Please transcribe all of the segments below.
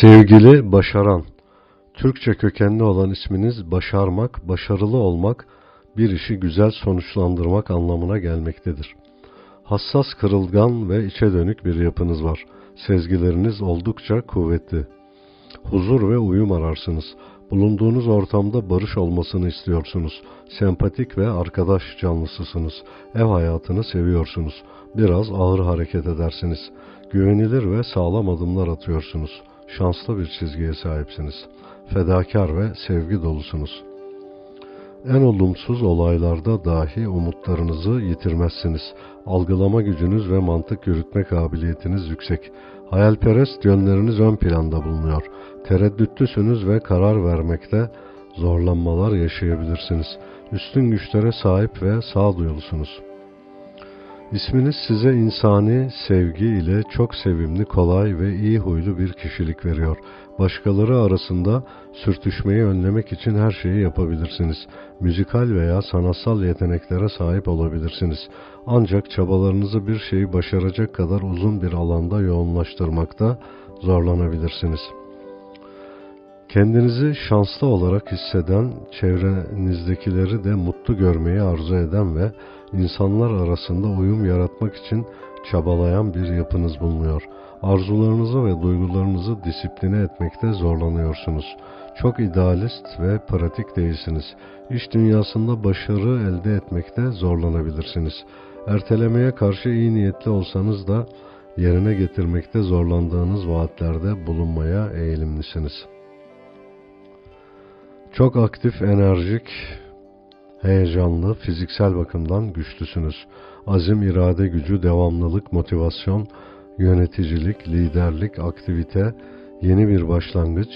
Sevgili Başaran, Türkçe kökenli olan isminiz başarmak, başarılı olmak, bir işi güzel sonuçlandırmak anlamına gelmektedir. Hassas, kırılgan ve içe dönük bir yapınız var. Sezgileriniz oldukça kuvvetli. Huzur ve uyum ararsınız. Bulunduğunuz ortamda barış olmasını istiyorsunuz. Sempatik ve arkadaş canlısısınız. Ev hayatını seviyorsunuz. Biraz ağır hareket edersiniz. Güvenilir ve sağlam adımlar atıyorsunuz. Şanslı bir çizgiye sahipsiniz. Fedakar ve sevgi dolusunuz. En olumsuz olaylarda dahi umutlarınızı yitirmezsiniz. Algılama gücünüz ve mantık yürütme kabiliyetiniz yüksek. Hayalperest yönleriniz ön planda bulunuyor. Tereddütlüsünüz ve karar vermekte zorlanmalar yaşayabilirsiniz. Üstün güçlere sahip ve sağduyulusunuz. İsminiz size insani sevgi ile çok sevimli, kolay ve iyi huylu bir kişilik veriyor. Başkaları arasında sürtüşmeyi önlemek için her şeyi yapabilirsiniz. Müzikal veya sanatsal yeteneklere sahip olabilirsiniz. Ancak çabalarınızı bir şeyi başaracak kadar uzun bir alanda yoğunlaştırmakta zorlanabilirsiniz. Kendinizi şanslı olarak hisseden, çevrenizdekileri de mutlu görmeyi arzu eden ve insanlar arasında uyum yaratmak için çabalayan bir yapınız bulunuyor. Arzularınızı ve duygularınızı disipline etmekte zorlanıyorsunuz. Çok idealist ve pratik değilsiniz. İş dünyasında başarı elde etmekte zorlanabilirsiniz. Ertelemeye karşı iyi niyetli olsanız da yerine getirmekte zorlandığınız vaatlerde bulunmaya eğilimlisiniz. Çok aktif, enerjik, heyecanlı, fiziksel bakımdan güçlüsünüz. Azim, irade gücü, devamlılık, motivasyon, yöneticilik, liderlik, aktivite, yeni bir başlangıç,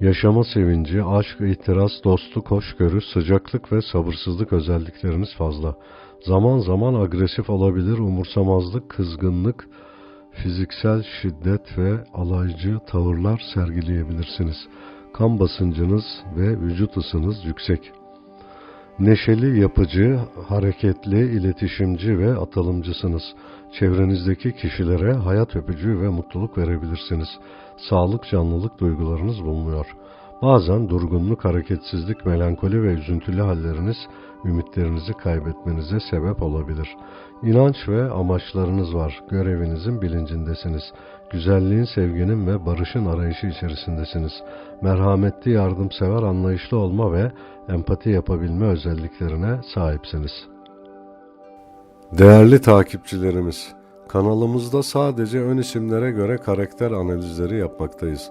yaşama sevinci, aşk, itiraz, dostluk, hoşgörü, sıcaklık ve sabırsızlık özellikleriniz fazla. Zaman zaman agresif olabilir, umursamazlık, kızgınlık, fiziksel şiddet ve alaycı tavırlar sergileyebilirsiniz. Kan basıncınız ve vücut ısınız yüksek. Neşeli, yapıcı, hareketli, iletişimci ve atılımcısınız. Çevrenizdeki kişilere hayat öpücüğü ve mutluluk verebilirsiniz. Sağlık, canlılık duygularınız bulunuyor. Bazen durgunluk, hareketsizlik, melankoli ve üzüntülü halleriniz ümitlerinizi kaybetmenize sebep olabilir. İnanç ve amaçlarınız var. Görevinizin bilincindesiniz. Güzelliğin, sevginin ve barışın arayışı içerisindesiniz. Merhametli, yardımsever, anlayışlı olma ve empati yapabilme özelliklerine sahipsiniz. Değerli takipçilerimiz, kanalımızda sadece ön isimlere göre karakter analizleri yapmaktayız.